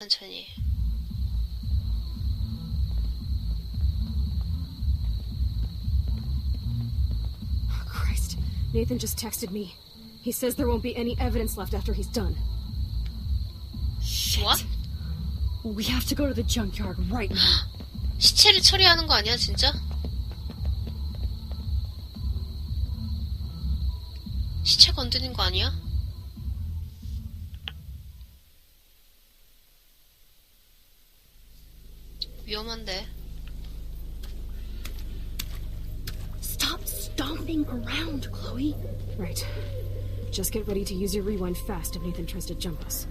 천천히. Christ. Nathan just texted me. He says there won't be any evidence left after he's done. Shit. What? We have to go to the junkyard right now. 시체를 처리하는 거 아니야, 진짜? 시체 건드린 거 아니야? 위험한데. Stop stomping around, Chloe. Right. Just get ready to use your rewind fast if Nathan tries to jump us.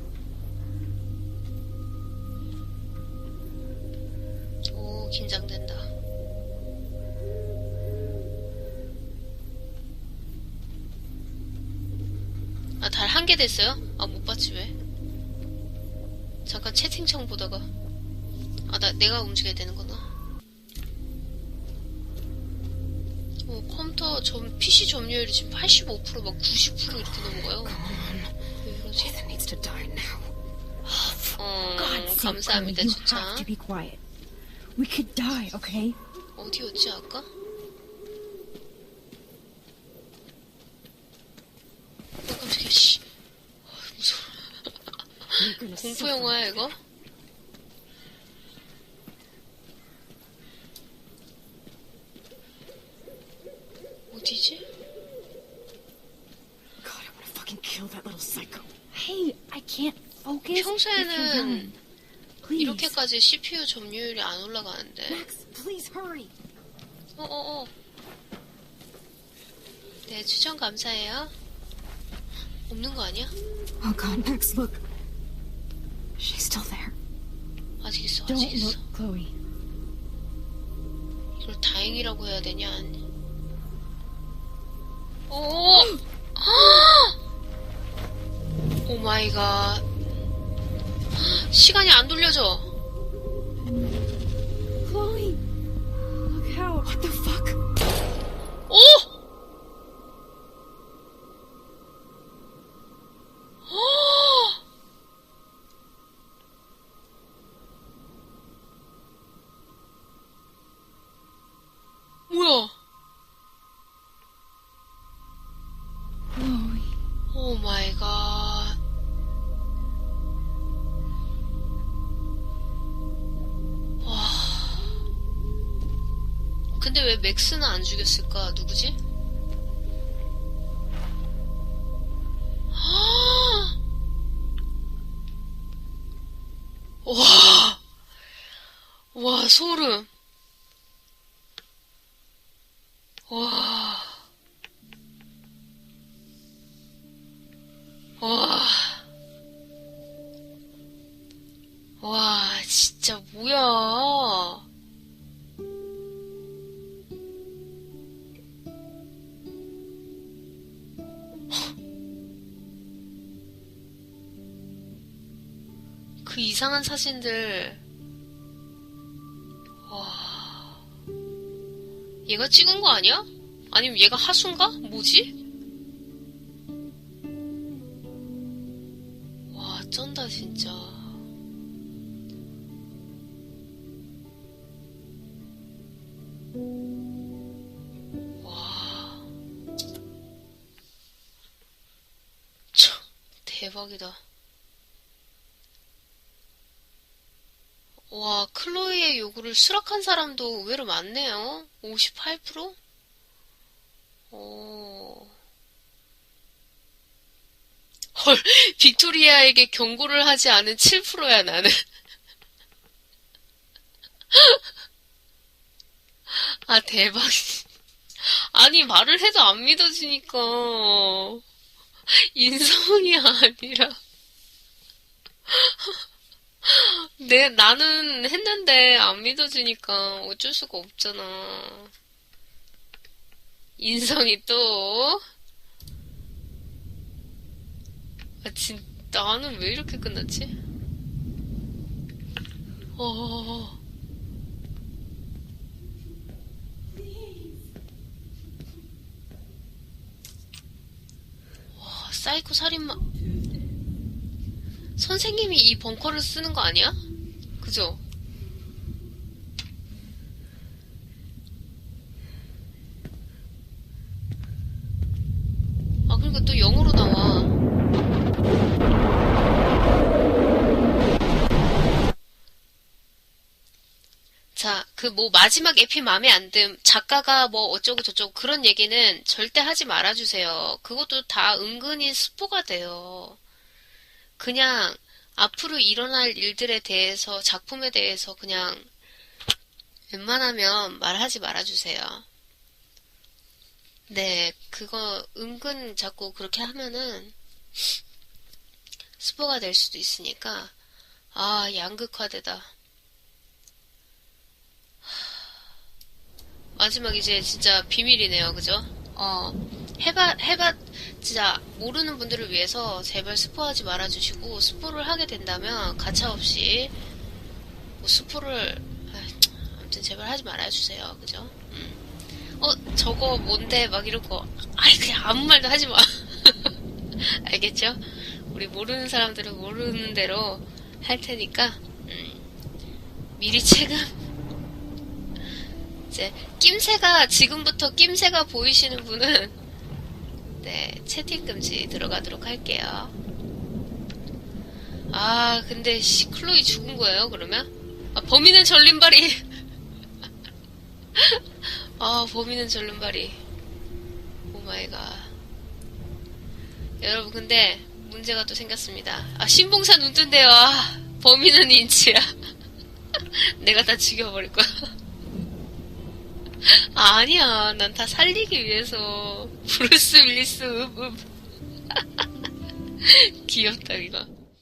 오, 긴장된다. 아, 달 한 개 됐어요? 아, 못 봤지, 왜? 잠깐 채팅창 보다가. 아, 나, 내가 움직여야 되는구나. 어, 컴퓨터 점, PC 점유율이 지금 85%, 막 90% 이렇게 넘어가요. 왜 이러지? 어, 감사합니다, okay? 어디였지, 아까? 어, 깜짝이야, 씨. 아, 무서워. 공포. 영화야, 이거? 어디지? God, I want to fucking kill that little psycho. Hey, I can't focus. 평소에는 Please. 이렇게까지 CPU 점유율이 안 올라가는데. Max, please hurry. 어 어 어. 네, 추천 감사해요. 없는 거 아니야? Oh God, Max, look. She's still there. 아직 있어, Don't 아직 있어. look, Chloe. 이걸 다행이라고 해야 되냐? 아니. 오! 오 마이 갓. 시간이 안 돌려져. Chloe, look out! What the fuck? 오! 근데 왜 맥스는 안 죽였을까? 누구지? 와. 와, 소름. 와. 와. 와, 진짜 뭐야. 그 이상한 사진들. 와. 얘가 찍은 거 아니야? 아니면 얘가 하수인가? 뭐지? 와, 쩐다, 진짜. 대박이다. 와, 클로이의 요구를 수락한 사람도 의외로 많네요. 58%? 오. 헐, 빅토리아에게 경고를 하지 않은 7%야, 나는. 아, 대박. 아니, 말을 해도 안 믿어지니까. 인성이 아니라. 내, 나는 했는데 안 믿어지니까 어쩔 수가 없잖아. 인성이 또. 아, 진, 나는 왜 이렇게 끝났지? 어. 와, 사이코 살인마. 선생님이 이 벙커를 쓰는 거 아니야? 그죠? 아, 그러니까 또 영어로 나와. 자, 그 뭐 마지막 에피 마음에 안 듦, 작가가 뭐 어쩌고 저쩌고 그런 얘기는 절대 하지 말아주세요. 그것도 다 은근히 스포가 돼요. 그냥 앞으로 일어날 일들에 대해서, 작품에 대해서 그냥 웬만하면 말하지 말아주세요. 네, 그거 은근 자꾸 그렇게 하면은 스포가 될 수도 있으니까, 아, 양극화되다. 마지막 이제 진짜 비밀이네요, 그죠? 어, 해봐, 해봐, 진짜 모르는 분들을 위해서 제발 스포하지 말아주시고, 스포를 하게 된다면 가차 없이, 뭐 스포를, 아, 아무튼 제발 하지 말아주세요, 그죠? 음. 어, 저거 뭔데? 막 이러고, 아이, 그냥 아무 말도 하지 마. 알겠죠? 우리 모르는 사람들은 모르는 대로 할 테니까, 음, 미리 체금, 이제 낌새가 지금부터 낌새가 보이시는 분은 네 채팅 금지 들어가도록 할게요. 아 근데 씨 클로이 죽은 거예요 그러면? 아 범인은 전림발이 아 범인은 전림발이 오 마이 갓 여러분 근데 문제가 또 생겼습니다. 아 신봉사 눈 뜬대요. 아, 범인은 인치야. 내가 다 죽여버릴 거야. 아니야, 난 다 살리기 위해서. 브루스 윌리스, 읍, 읍. 귀엽다, 이거.